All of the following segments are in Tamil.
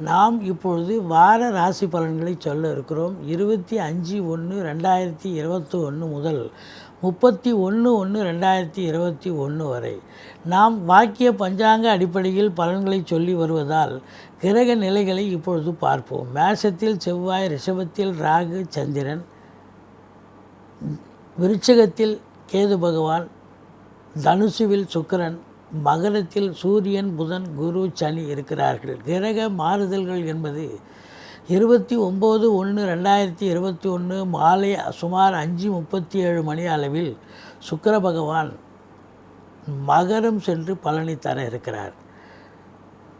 நாம் இப்பொழுது வார ராசி பலன்களை சொல்ல இருக்கிறோம். இருபத்தி அஞ்சு ஒன்று ரெண்டாயிரத்தி இருபத்தி ஒன்று முதல் முப்பத்தி ஒன்று ஒன்று ரெண்டாயிரத்தி இருபத்தி ஒன்று வரை. நாம் வாக்கிய பஞ்சாங்க அடிப்படையில் பலன்களை சொல்லி வருவதால் கிரக நிலைகளை இப்பொழுது பார்ப்போம். மேஷத்தில் செவ்வாய் ரிஷபத்தில் ராகு சந்திரன் விருச்சகத்தில் கேது பகவான் தனுசுவில் சுக்கிரன் மகரத்தில் சூரியன் புதன் குரு சனி இருக்கிறார்கள். கிரக மாறுதல்கள் என்பது இருபத்தி ஒம்பது ஒன்று ரெண்டாயிரத்தி இருபத்தி ஒன்று மாலை சுமார் அஞ்சு முப்பத்தி ஏழு மணி அளவில் சுக்கர பகவான் மகரம் சென்று பலனை தர இருக்கிறார்.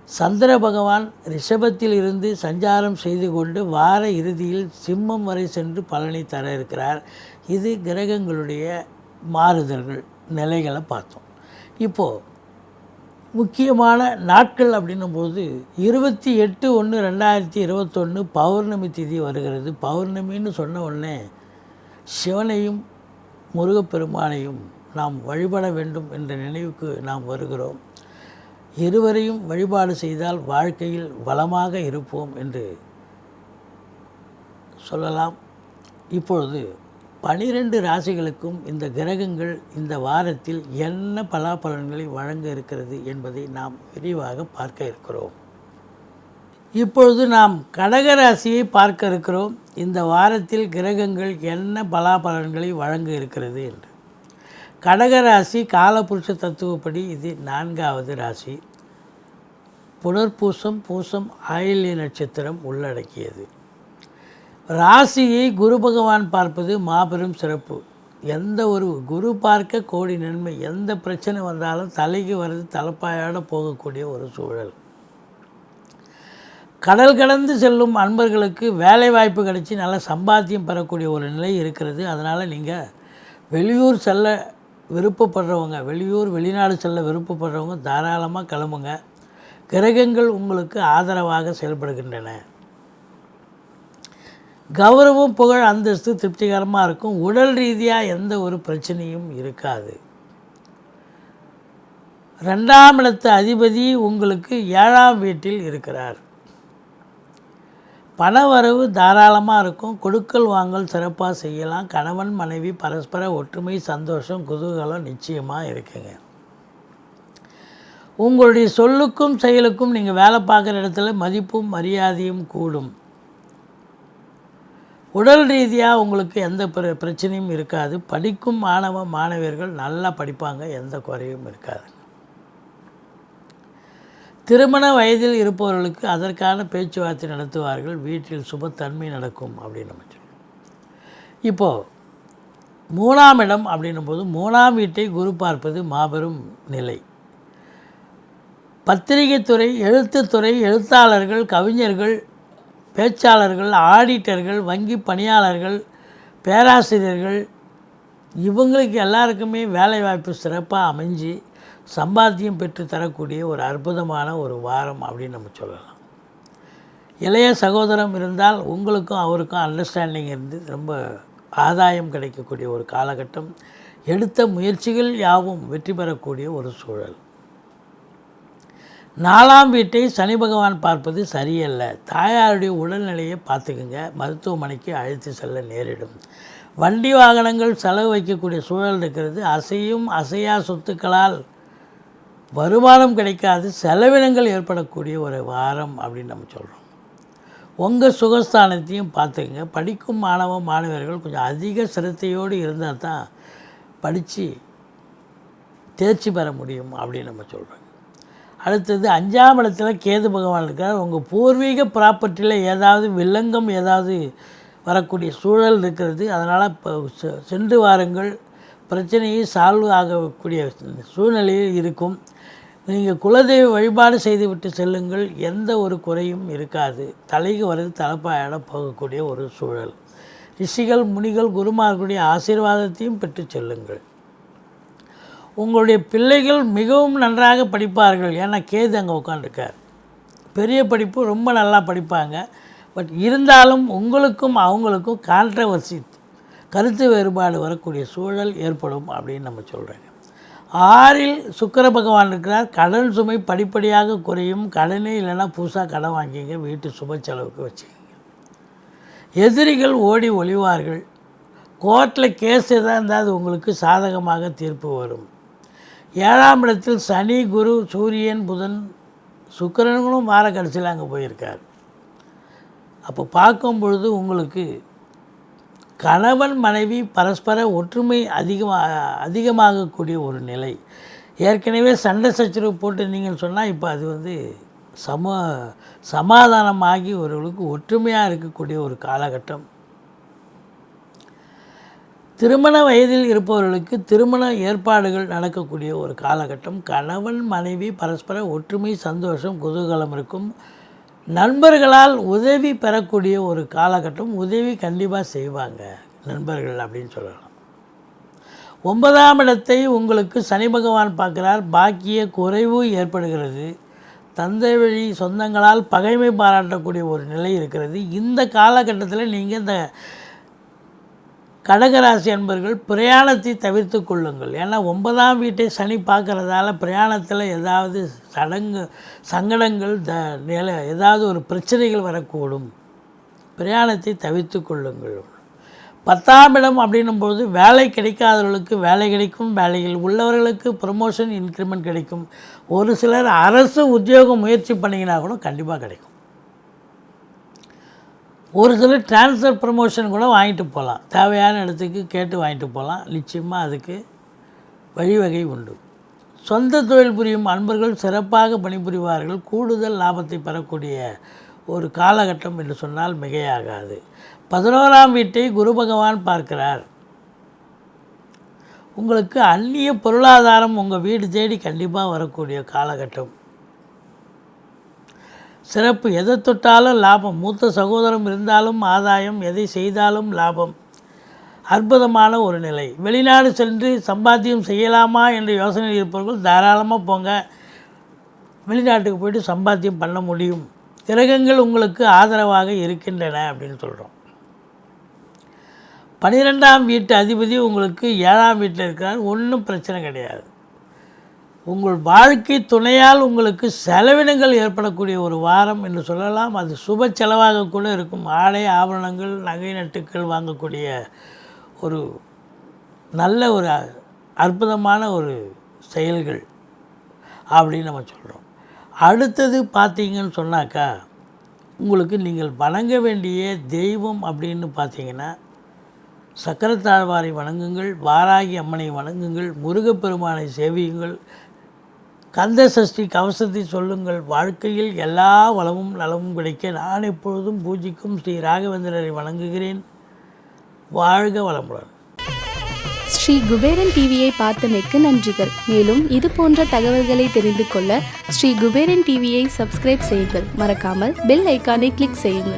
சந்திர பகவான் ரிஷபத்தில் இருந்து சஞ்சாரம் செய்து கொண்டு வார இறுதியில் சிம்மம் வரை சென்று பலனை தர இருக்கிறார். இது கிரகங்களுடைய மாறுதல்கள் நிலைகளை பார்த்தோம். இப்போது முக்கியமான நாட்கள் அப்படின்னும்போது இருபத்தி எட்டு ஒன்று ரெண்டாயிரத்தி இருபத்தொன்று பௌர்ணமி திதி வருகிறது. பௌர்ணமின்னு சொன்ன உடனே சிவனையும் முருகப்பெருமானையும் நாம் வழிபட வேண்டும் என்ற நினைவுக்கு நாம் வருகிறோம். இருவரையும் வழிபாடு செய்தால் வாழ்க்கையில் வளமாக இருப்போம் என்று சொல்லலாம். இப்பொழுது பனிரெண்டு ராசிகளுக்கும் இந்த கிரகங்கள் இந்த வாரத்தில் என்ன பலாபலன்களை வழங்க இருக்கிறது என்பதை நாம் விரிவாக பார்க்க இருக்கிறோம். இப்பொழுது நாம் கடக ராசியை பார்க்க இருக்கிறோம். இந்த வாரத்தில் கிரகங்கள் என்ன பலாபலன்களை வழங்க இருக்கிறது என்று. கடக ராசி காலபுருஷ தத்துவப்படி இது நான்காவது ராசி. புனர்பூசம் பூசம் ஆயில்ய நட்சத்திரம் உள்ளடக்கியது. ராசியை குரு பகவான் பார்ப்பது மாபெரும் சிறப்பு. எந்த ஒரு குரு பார்க்க கோடி நன்மை எந்த பிரச்சனை வந்தாலும் தலைக்கு வருது தலைப்பாயோட போகக்கூடிய ஒரு சூழல். கடல் கடந்து செல்லும் அன்பர்களுக்கு வேலை வாய்ப்பு கிடைச்சி நல்ல சம்பாத்தியம் பெறக்கூடிய ஒரு நிலை இருக்கிறது. அதனால் நீங்கள் வெளியூர் செல்ல விருப்பப்படுறவங்க வெளியூர் வெளிநாடு செல்ல விருப்பப்படுறவங்க தாராளமாக கிளம்புங்க. கிரகங்கள் உங்களுக்கு ஆதரவாக செயல்படுகின்றன. கௌரவம் புகழ் அந்தஸ்து திருப்திகரமாக இருக்கும். உடல் ரீதியாக எந்த ஒரு பிரச்சனையும் இருக்காது. ரெண்டாம் இடத்து அதிபதி உங்களுக்கு ஏழாம் வீட்டில் இருக்கிறார். பணவரவு தாராளமாக இருக்கும். கொடுக்கல் வாங்கல் சிறப்பாக செய்யலாம். கணவன் மனைவி பரஸ்பர ஒற்றுமை சந்தோஷம் குதூகலம் நிச்சயமாக இருக்குங்க. உங்களுடைய சொல்லுக்கும் செயலுக்கும் நீங்கள் வேலை பார்க்குற இடத்துல மதிப்பும் மரியாதையும் கூடும். உடல் ரீதியாக உங்களுக்கு எந்த பிர பிரச்சனையும் இருக்காது. படிக்கும் மாணவ மாணவியர்கள் நல்லா படிப்பாங்க எந்த குறையும் இருக்காது. திருமண வயதில் இருப்பவர்களுக்கு அதற்கான பேச்சுவார்த்தை நடத்துவார்கள். வீட்டில் சுபத்தன்மை நடக்கும் அப்படின்னு நம்ம சொல்லுவோம் இப்போது மூணாம் இடம் அப்படின்னும் போது மூணாம் வீட்டை குரு பார்ப்பது மாபெரும் நிலை. பத்திரிகைத்துறை எழுத்துத்துறை எழுத்தாளர்கள் கவிஞர்கள் பேச்சாளர்கள் ஆடிட்டர்கள் வங்கி பணியாளர்கள் பேராசிரியர்கள் இவங்களுக்கு எல்லாருக்குமே வேலைவாய்ப்பு சிறப்பாக அமைஞ்சு சம்பாத்தியம் பெற்று தரக்கூடிய ஒரு அற்புதமான ஒரு வாரம் அப்படின்னு நம்ம சொல்லலாம். இளைய சகோதரம் இருந்தால் உங்களுக்கும் அவருக்கும் அண்டர்ஸ்டாண்டிங் இருந்து ரொம்ப ஆதாயம் கிடைக்கக்கூடிய ஒரு காலகட்டம். எடுத்த முயற்சிகள் யாவும் வெற்றி பெறக்கூடிய ஒரு சூழல். நாலாம் வீட்டை சனி பகவான் பார்ப்பது சரியல்ல. தாயாருடைய உடல்நிலையை பார்த்துக்குங்க. மருத்துவமனைக்கு அழைத்து செல்ல நேரிடும். வண்டி வாகனங்கள் செலவு வைக்கக்கூடிய சூழல் இருக்கிறது. அசையும் அசையா சொத்துக்களால் வருமானம் கிடைக்காது. செலவினங்கள் ஏற்படக்கூடிய ஒரு வாரம் அப்படின்னு நம்ம சொல்கிறோம் உங்கள் சுகஸ்தானத்தையும் பார்த்துக்குங்க. படிக்கும் மாணவ மாணவர்கள் கொஞ்சம் அதிக சிரத்தையோடு இருந்தால் தான் படித்து தேர்ச்சி பெற முடியும் அப்படின்னு நம்ம சொல்கிறோம் அடுத்தது அஞ்சாம் இடத்துல கேது பகவான் இருக்கார். உங்கள் பூர்வீக ப்ராப்பர்ட்டியில் ஏதாவது வில்லங்கம் ஏதாவது வரக்கூடிய சூழல் இருக்கிறது. அதனால் இப்போ செ- சென்று வாருங்கள். பிரச்சனையை சால்வ் ஆகக்கூடிய சூழ்நிலையில் இருக்கும். நீங்கள் குலதெய்வ வழிபாடு செய்துவிட்டு செல்லுங்கள். எந்த ஒரு குறையும் இருக்காது. தலைக்கு வருது தலைப்பாயிட போகக்கூடிய ஒரு சூழல். ரிஷிகள் முனிகள் குருமார்களுடைய ஆசீர்வாதத்தையும் பெற்று செல்லுங்கள். உங்களுடைய பிள்ளைகள் மிகவும் நன்றாக படிப்பார்கள். ஏன்னா கேது அங்கே உட்காந்துருக்கார் பெரிய படிப்பு ரொம்ப நல்லா படிப்பாங்க. பட் இருந்தாலும் உங்களுக்கும் அவங்களுக்கும் கான்ட்ரவர்சி கருத்து வேறுபாடு வரக்கூடிய சூழல் ஏற்படும் அப்படின்னு நம்ம சொல்கிறோங்க ஆறில் சுக்கர பகவான் இருக்கிறார். கடன் சுமை படிப்படியாக குறையும். கடனே இல்லைன்னா புதுசாக கடன் வாங்கிங்க வீட்டு சுப செலவுக்கு வச்சுக்கிங்க. எதிரிகள் ஓடி ஒளிவார்கள். கோர்ட்டில் கேஸ் எதாக இருந்தால் அது உங்களுக்கு சாதகமாக தீர்ப்பு வரும். ஏழாம் இடத்தில் சனி குரு சூரியன் புதன் சுக்கரன்களும் வார கடைசியில் அங்கே போயிருக்கார். அப்போ பார்க்கும் பொழுது உங்களுக்கு கணவன் மனைவி பரஸ்பர ஒற்றுமை அதிகமாக அதிகமாகக்கூடிய ஒரு நிலை. ஏற்கனவே சண்டை சச்சரவு போட்டிருந்தீங்கன்னு சொன்னால் இப்போ அது வந்து சம சமாதானமாகி ஒருவர்களுக்கு ஒற்றுமையாக இருக்கக்கூடிய ஒரு காலகட்டம். திருமண வயதில் இருப்பவர்களுக்கு திருமண ஏற்பாடுகள் நடக்கக்கூடிய ஒரு காலகட்டம். கணவன் மனைவி பரஸ்பர ஒற்றுமை சந்தோஷம் குதூகலம் இருக்கும். நண்பர்களால் உதவி பெறக்கூடிய ஒரு காலகட்டம். உதவி கண்டிப்பாக செய்வாங்க நண்பர்கள் அப்படின்னு சொல்லலாம். ஒன்பதாம் இடத்தை உங்களுக்கு சனி பகவான் பார்க்குறார். பாக்கிய குறைவு ஏற்படுகிறது. தந்தை வழி சொந்தங்களால் பகைமை பாராட்டக்கூடிய ஒரு நிலை இருக்கிறது. இந்த காலகட்டத்தில் நீங்கள் இந்த கடகராசி என்பர்கள் பிரயாணத்தை தவிர்த்து கொள்ளுங்கள். ஏன்னா ஒன்பதாம் வீட்டை சனி பார்க்குறதால பிரயாணத்தில் ஏதாவது சடங்கு சங்கடங்கள் த நில ஏதாவது ஒரு பிரச்சனைகள் வரக்கூடும். பிரயாணத்தை தவிர்த்து கொள்ளுங்கள். பத்தாம் இடம் அப்படின்னும்போது வேலை கிடைக்காதவர்களுக்கு வேலை கிடைக்கும். வேலையில் உள்ளவர்களுக்கு ப்ரமோஷன் இன்க்ரிமெண்ட் கிடைக்கும். ஒரு சிலர் அரசு உத்தியோகம் முயற்சி பண்ணிங்கன்னா கூட கண்டிப்பாக கிடைக்கும். ஒரு சில டிரான்ஸ்ஃபர் ப்ரமோஷன் கூட வாங்கிட்டு போகலாம். தேவையான இடத்துக்கு கேட்டு வாங்கிட்டு போகலாம். நிச்சயமாக அதுக்கு வழிவகை உண்டு. சொந்த தொழில் புரியும் அன்பர்கள் சிறப்பாக பணிபுரிவார்கள். கூடுதல் லாபத்தை பெறக்கூடிய ஒரு காலகட்டம் என்று சொன்னால் மிகையாகாது. பதினோராம் வீட்டை குரு பகவான் பார்க்கிறார். உங்களுக்கு அந்நிய பொருளாதாரம் உங்கள் வீடு தேடி கண்டிப்பாக வரக்கூடிய காலகட்டம். சிறப்பு எதை தொட்டாலும் லாபம். மூத்த சகோதரம் இருந்தாலும் ஆதாயம் எதை செய்தாலும் லாபம். அற்புதமான ஒரு நிலை. வெளிநாடு சென்று சம்பாத்தியம் செய்யலாமா என்ற யோசனை இருப்பவர்கள் தாராளமாக போங்க. வெளிநாட்டுக்கு போயிட்டு சம்பாத்தியம் பண்ண முடியும். கிரகங்கள் உங்களுக்கு ஆதரவாக இருக்கின்றன அப்படின்னு சொல்கிறோம் பனிரெண்டாம் வீட்டு அதிபதி உங்களுக்கு ஏழாம் வீட்டில் இருக்கிறார் ஒன்றும் பிரச்சனை கிடையாது. உங்கள் வாழ்க்கை துணையால் உங்களுக்கு செலவினங்கள் ஏற்படக்கூடிய ஒரு வாரம் என்று சொல்லலாம். அது சுப செலவாக கூட இருக்கும். ஆடை ஆபரணங்கள் நகை நட்டுக்கள் வாங்கக்கூடிய ஒரு நல்ல ஒரு அற்புதமான ஒரு செயல்கள் அப்படின்னு நம்ம சொல்கிறோம் அடுத்தது பார்த்தீங்கன்னு சொன்னாக்கா உங்களுக்கு நீங்கள் வணங்க வேண்டிய தெய்வம் அப்படின்னு பார்த்தீங்கன்னா சக்கரத்தாழ்வாரை வணங்குங்கள் வாராகி அம்மனை வணங்குங்கள் முருகப்பெருமானை சேவியுங்கள் கந்த சஷ்டி கவசத்தை சொல்லுங்கள். வாழ்க்கையில் எல்லா வளமும் நலமும் கிடைக்க நான் எப்பொழுதும் பூஜிக்கும் ஸ்ரீ ராகவேந்திரரை வணங்குகிறேன். வாழ்க வளமுடன். ஸ்ரீ குபேரன் டிவியை பார்த்தமைக்கு நன்றிகள். மேலும் இது போன்ற தகவல்களை தெரிந்து கொள்ள ஸ்ரீ குபேரன் டிவியை சப்ஸ்கிரைப் செய்யுங்கள். மறக்காமல் பெல் ஐக்கானை கிளிக் செய்யுங்கள்.